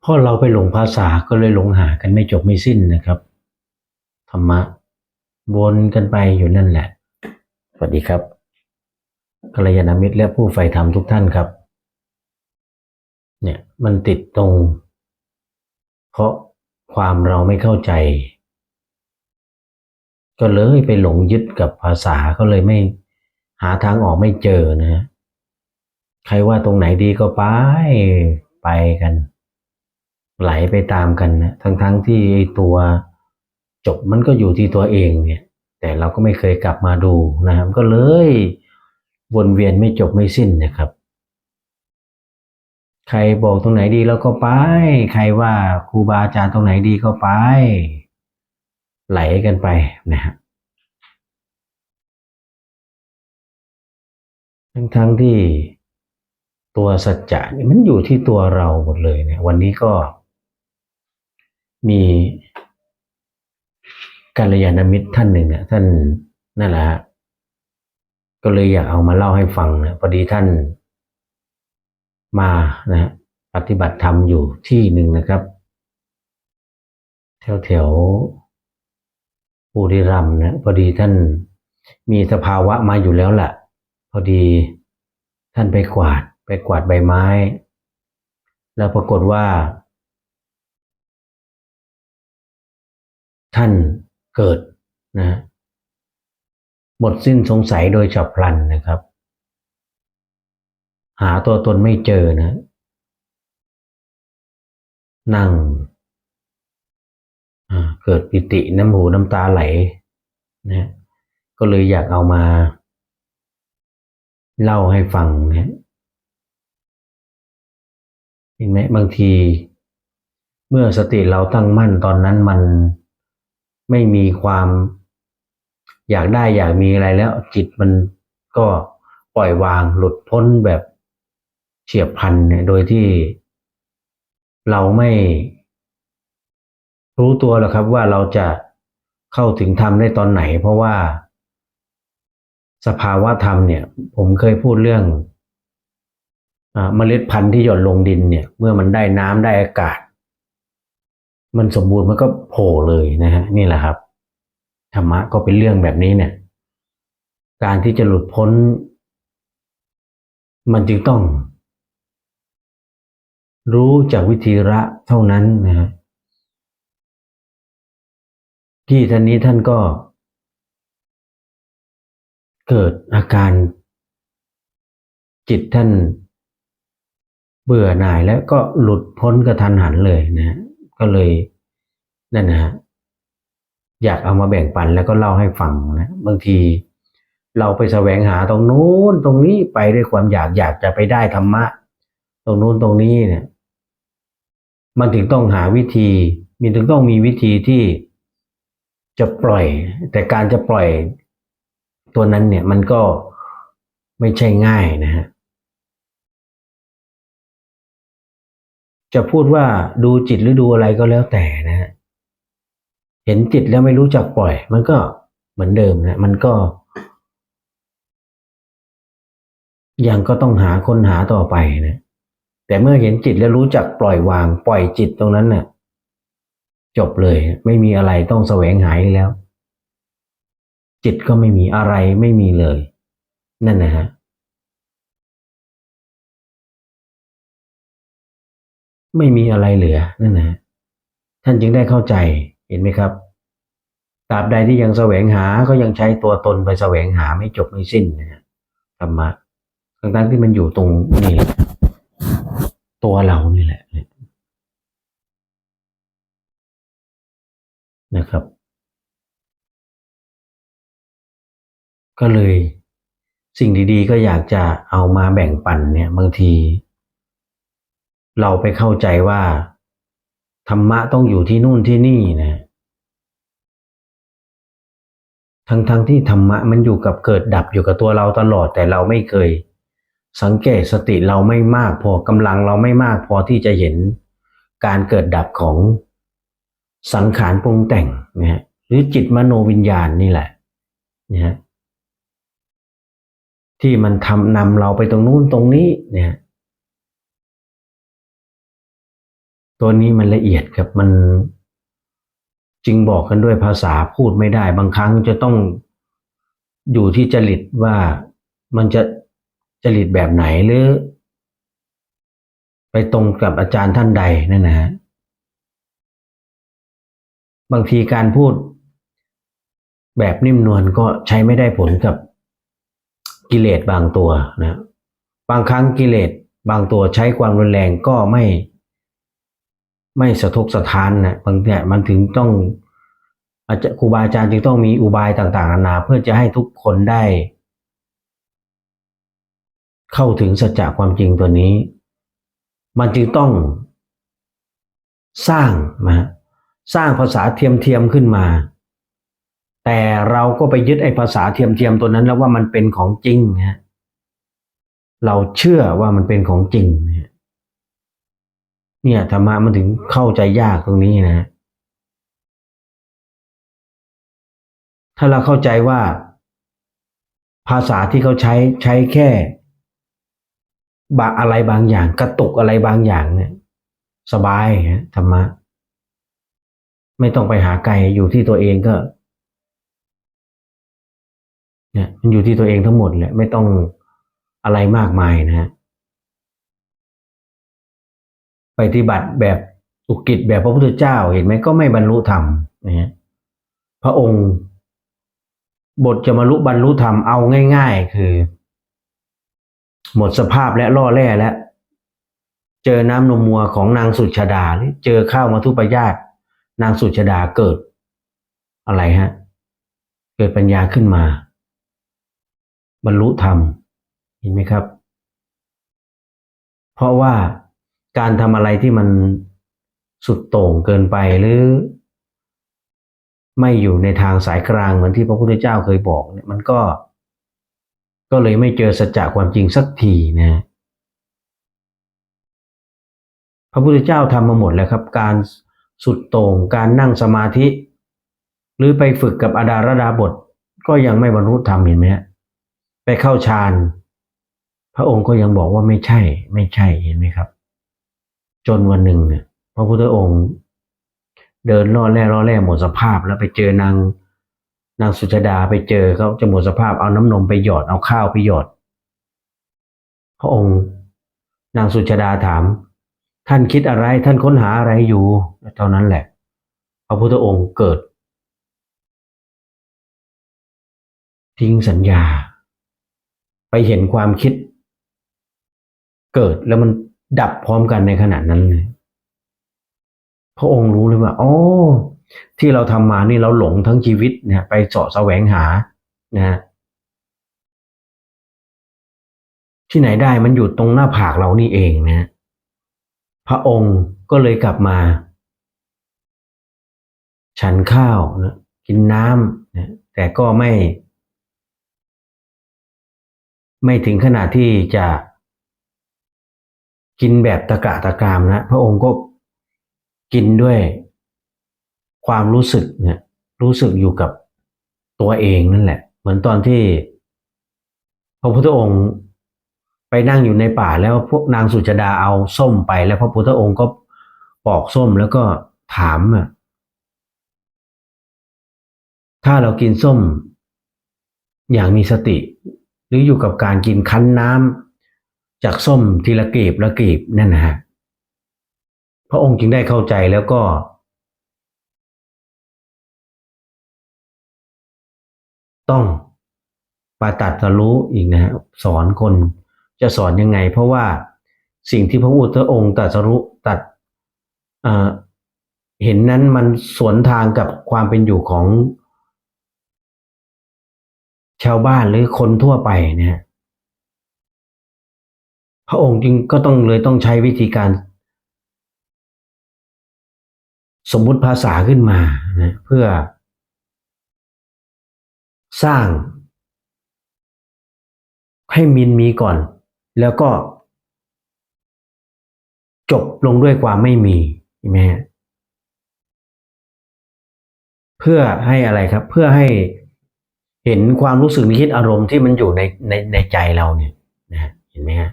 เพราะเราไปหลงภาษาก็เลยหลงหากันไม่จบไม่สิ้นนะครับ ธรรมะวนกันไปอยู่นั่นแหละ สวัสดีครับกัลยาณมิตรและผู้ใฝ่ธรรมทุกท่านครับ เนี่ยมันติดตรง เพราะความเราไม่เข้าใจ ก็เลยไปหลงยึดกับภาษาก็เลยไม่หาทางออกไม่เจอนะฮะใครว่าตรงไหนดีก็ไป ไปกัน ไหลไปตามกันนะทั้งๆทที่ตัวจบมันก็อยู่ที่ตัวเองเนี่ย แต่เราก็ไม่เคยกลับมาดูนะครับ ก็เลยวนเวียนไม่จบไม่สิ้นนะครับ ใครบอกตรงไหนดีเราก็ไป ใครว่าครูบาอาจารย์ตรงไหนดีก็ไป ไหลกันไปนะฮะทั้งทั้งๆที่ ตัวสัจจะนี่มันอยู่ที่ตัวเราหมดเลยเนี่ย วันนี้ก็มีกัลยาณมิตรท่านหนึ่งเนี่ยท่านนั่นแหละฮะก็เลยอยากเอามาเล่าให้ฟังนะพอดีท่านมานะฮะปฏิบัติธรรมอยู่ที่หนึ่งนะครับ แถวแถวๆบุรีรัมนะพอดีท่านมีสภาวะมาอยู่แล้วแหละพอดีท่านไปกวาด ไปกวาดใบไม้ แล้วปรากฏว่า ท่านเกิดนะหมดสิ้นสงสัยโดยฉับพลันนะครับ หาตัวตนไม่เจอนะ นั่งเกิดปิติน้ำหูน้ำตาไหลนะก็เลยอยากเอามา เล่าให้ฟังนะ เห็นไหมบางที เมื่อสติเราตั้งมั่นตอนนั้นมันไม่มีความ อยากได้อยากมีอะไรแล้ว จิตมันก็ปล่อยวางหลุดพ้นแบบเฉียบพลันเนี่ยโดยที่เราไม่รู้ตัวหรอกครับว่าเราจะเข้าถึงธรรมได้ตอนไหน เพราะว่าสภาวะธรรมเนี่ย ผมเคยพูดเรื่อง เมล็ดพันธุ์ที่หย่อนลงดินเนี่ย เมื่อมันได้น้ำได้อากาศ มันสมบูรณ์มันก็โผล่เลยนะฮะนี่แหละครับธรรมะก็เป็นเรื่องแบบนี้เนี่ย การที่จะหลุดพ้น มันจึงต้อง รู้จากวิธีระเท่านั้นนะฮะที่ท่านนี้ท่านก็ เกิดอาการจิตท่าน เบื่อหน่ายแล้วก็หลุดพ้นกระทันหันเลยนะ ก็เลยนั่นนะฮะอยากเอามาแบ่งปันแล้วก็เล่าให้ฟังนะบางทีเราไปแสวงหาตรงนู้นตรงนี้ไปด้วยความอยากอยากจะไปได้ธรรมะ ตรงนู้นตรงนี้เนี่ย มันถึงต้องหาวิธี มันถึงต้องมีวิธีที่จะปล่อย แต่การจะปล่อยตัวนั้นเนี่ยมันก็ไม่ใช่ง่ายนะฮะ จะพูดว่าดูจิตหรือดูอะไรก็แล้วแต่นะฮะเห็นจิตแล้วไม่รู้จักปล่อย มันก็เหมือนเดิมนะ มันก็ ยังก็ต้องหาคนหาต่อไปนะ แต่เมื่อเห็นจิตแล้วรู้จักปล่อยวาง ปล่อยจิตตรงนั้นน่ะ จบเลย ไม่มีอะไรต้องแสวงหาอีกแล้ว จิตก็ไม่มีอะไรไม่มีเลย นั่นนะฮะ ไม่มีอะไรเหลือนั่นนะท่านจึงได้เข้าใจเห็นไหมครับตราบใดที่ยังแสวงหาก็ยังใช้ตัวตนไปแสวงหาไม่จบไม่สิ้นนะธรรมะทั้งๆที่มันอยู่ตรงนี่ตัวเรานี่แหละนะครับ ก็เลยสิ่งดีๆ ก็อยากจะเอามาแบ่งปันเนี่ยบางที เราไปเข้าใจว่า ธรรมะต้องอยู่ที่นู่นที่นี่นะทั้งๆทที่ธรรมะมันอยู่กับเกิดดับอยู่กับตัวเราตลอดแต่เราไม่เคย สังเกตสติเราไม่มากพอกำลังเราไม่มากพอที่จะเห็นการเกิดดับของสังขารปรุงแต่งนะฮะหรือจิตมโนวิญญาณนี่แหละนะฮะที่มันทำนำเราไปตรงนู้นตรงนี้เนี่ย ตัวนี้มันละเอียดครับมันจึงบอกกันด้วยภาษาพูดไม่ได้ บางครั้งจะต้องอยู่ที่จริตว่ามันจะจริตแบบไหนหรือ ไปตรงกับอาจารย์ท่านใดนั่นนะฮะบางทีการพูดแบบนิ่มนวลก็ใช้ไม่ได้ผลกับกิเลสบางตัวนะ บางครั้งกิเลสบางตัวใช้ความรุนแรงก็ไม่ ไม่สะทกสะท้านนะบางเนี่ยมันถึงต้องอาจจะครูบาอาจารย์จึงต้องมีอุบายต่างๆนานาเพื่อจะให้ทุกคนได้ เข้าถึงสัจจะความจริงตัวนี้ มันจึงต้องสร้างนะสร้างภาษาเทียมเทียมๆขึ้นมา แต่เราก็ไปยึดไอ้ภาษาเทียมเทียมๆตัวนั้นแล้วว่ามันเป็นของจริงนะเราเชื่อว่ามันเป็นของจริงเนี่ย เนี่ยธรรมะมันถึงเข้าใจยากตรงนี้นะ ถ้าเราเข้าใจว่า ภาษาที่เขาใช้ใช้แค่ บางอะไรบางอย่าง กระตุกอะไรบางอย่างเนี่ย สบายฮะธรรมะ ไม่ต้องไปหาไกลอยู่ที่ตัวเองก็เนี่ยมันอยู่ที่ตัวเองทั้งหมดแหละไม่ต้องอะไรมากมายนะฮะ ปฏิบัติแบบอุกิจแบบพระพุทธเจ้าเห็นไหมก็ไม่บรรลุธรรมนะฮะพระองค์ บทจะมารุบรรลุธรรมเอาง่าย ๆ คือ หมดสภาพและล่อแร่แล้ว เจอน้ำนมมัวของนางสุชาดาหรือเจอข้าวมาทุปยาตนางสุชาดาเกิด อะไรฮะ เกิดปัญญาขึ้นมา บรรลุธรรมเห็นไหมครับ เพราะว่า การทำอะไรที่มันสุดโต่งเกินไปหรือ ไม่อยู่ในทางสายกลางเหมือนที่พระพุทธเจ้าเคยบอกเนี่ยมันก็ ก็เลยไม่เจอสัจจะความจริงสักทีนะพระพุทธเจ้าทำมาหมดแล้วครับ การสุดโต่งการนั่งสมาธิ หรือไปฝึกกับอาดาระดาบท ก็ยังไม่บรรลุธรรมเห็นไหมฮะไปเข้าฌานพระองค์ก็ยังบอกว่าไม่ใช่ ไม่ใช่เห็นไหมครับ จนวันหนึ่งเนี่ยพระพุทธองค์ เดินล่อแร่ล่อแร่หมดสภาพแล้วไปเจอนางนางสุชดาไปเจอเขาจะหมดสภาพเอาน้ำนมไปหยอดเอาข้าวไปหยอด พระองค์ นางสุชดาถาม ท่านคิดอะไรท่านค้นหาอะไรอยู่เท่านั้นแหละ พระพุทธองค์เกิด ทิ้งสัญญา ไปเห็นความคิด เกิดแล้วมัน ดับพร้อมกันในขณะนั้นเลย พระองค์รู้เลยว่า โอ๋อที่เราทำมานี่เราหลงทั้งชีวิตนี่ยไปเสาะแสวงหานะฮะที่ไหนได้มันอยู่ตรงหน้าผากเรานี่เองนะ พระองค์ก็เลยกลับมา ฉันข้าวนะกินน้ำนะแต่ก็ไม่ ไม่ถึงขนาดที่จะ กินแบบตะกะตะกามนะ พระองค์ก็กินด้วยความรู้สึกเนี่ยรู้สึกอยู่กับตัวเองนั่นแหละ เหมือนตอนที่ พระพุทธองค์ไปนั่งอยู่ในป่าแล้วพวกนางสุจดาเอาส้มไป แล้วพระพุทธองค์ก็ปอกส้มแล้วก็ถามอะถ้าเรากินส้ม อย่างมีสติ หรืออยู่กับการกินคั้นน้ำ จากส้มทีละกีบละกีบนั่นนะฮะพระองค์จึงได้เข้าใจแล้วก็ ต้องปาตัดสรู้อีกนะฮะสอนคนจะสอนยังไง เพราะว่าสิ่งที่พระพุทธองค์ตรัสรู้ตัดเห็นนั้นมันสวนทางกับความเป็นอยู่ของชาวบ้านหรือคนทั่วไปเนี่ย ระองค์จึงก็ต้องเลยต้องใช้วิธีการ สมมุติภาษาขึ้นมานะเพื่อ สร้าง ให้มินมีก่อน แล้วก็ จบลงด้วยความไม่มีใช่ไหมฮะเพื่อให้อะไรครับ เพื่อให้เห็นความรู้สึกนึกคิดอารมณ์ที่มันอยู่ในในในใจเราเนี่ยนะเห็นไหมฮะ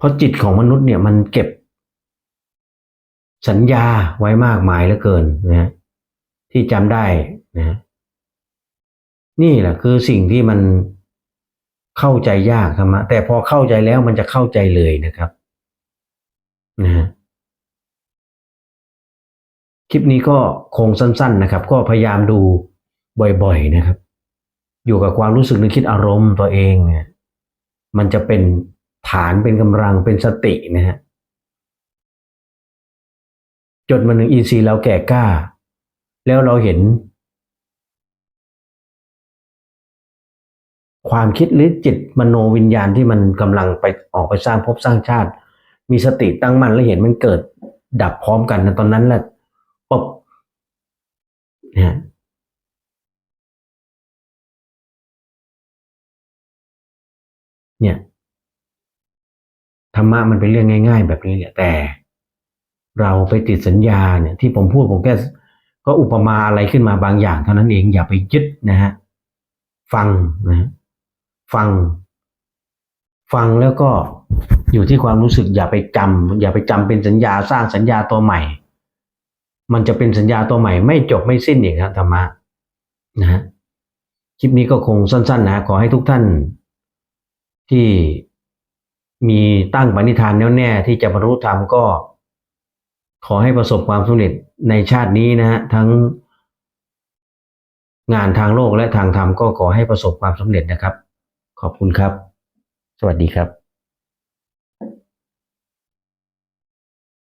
เพราะจิตของมนุษย์เนี่ยมันเก็บ สัญญาไว้มากมายเหลือเกินนะที่จำได้นะนี่แหละคือสิ่งที่มันเข้าใจยากธรรมะแต่พอเข้าใจแล้วมันจะเข้าใจเลยนะครับนะฮะคลิปนี้ก็คงสั้น ๆนะครับ ก็พยายามดูบ่อย ๆนะครับ อยู่กับความรู้สึกนึกคิดอารมณ์ตัวเองเนี่ยมันจะเป็น ฐานเป็นกำลังเป็นสตินะฮะจนวันหนึ่งอินทรีย์เราแก่กล้า แล้วเราเห็น ความคิดหรือจิตมโนวิญญาณที่มันกำลังไปออกไปสร้างภพสร้างชาติ มีสติตั้งมั่นแล้วเห็นมันเกิดดับพร้อมกันนะตอนนั้นแหละปบนี่ยเนี่ย ธรรมะมันเป็นเรื่องง่าย ๆ แบบนี้แหละแต่ เราไปติดสัญญาเนี่ยที่ผมพูดผมแค่ก็อุปมาอะไรขึ้นมาบางอย่างเท่านั้นเองอย่าไปยึดนะฮะฟังนะฟัง ฟังแล้วก็อยู่ที่ความรู้สึกอย่าไปจำอย่าไปจำเป็นสัญญาสร้างสัญญาตัวใหม่ มันจะเป็นสัญญาตัวใหม่ ไม่จบไม่สิ้นอีกครับธรรมะนะฮะคลิปนี้ก็คงสั้น ๆ นะ ขอให้ทุกท่านที่ มีตั้งปณิธานแน่วแน่ที่จะบรรลุธรรมก็ ขอให้ประสบความสำเร็จในชาตินี้นะฮะทั้งงานทางโลกและทางธรรมก็ขอให้ประสบความสำเร็จนะครับ ขอบคุณครับ สวัสดีครับ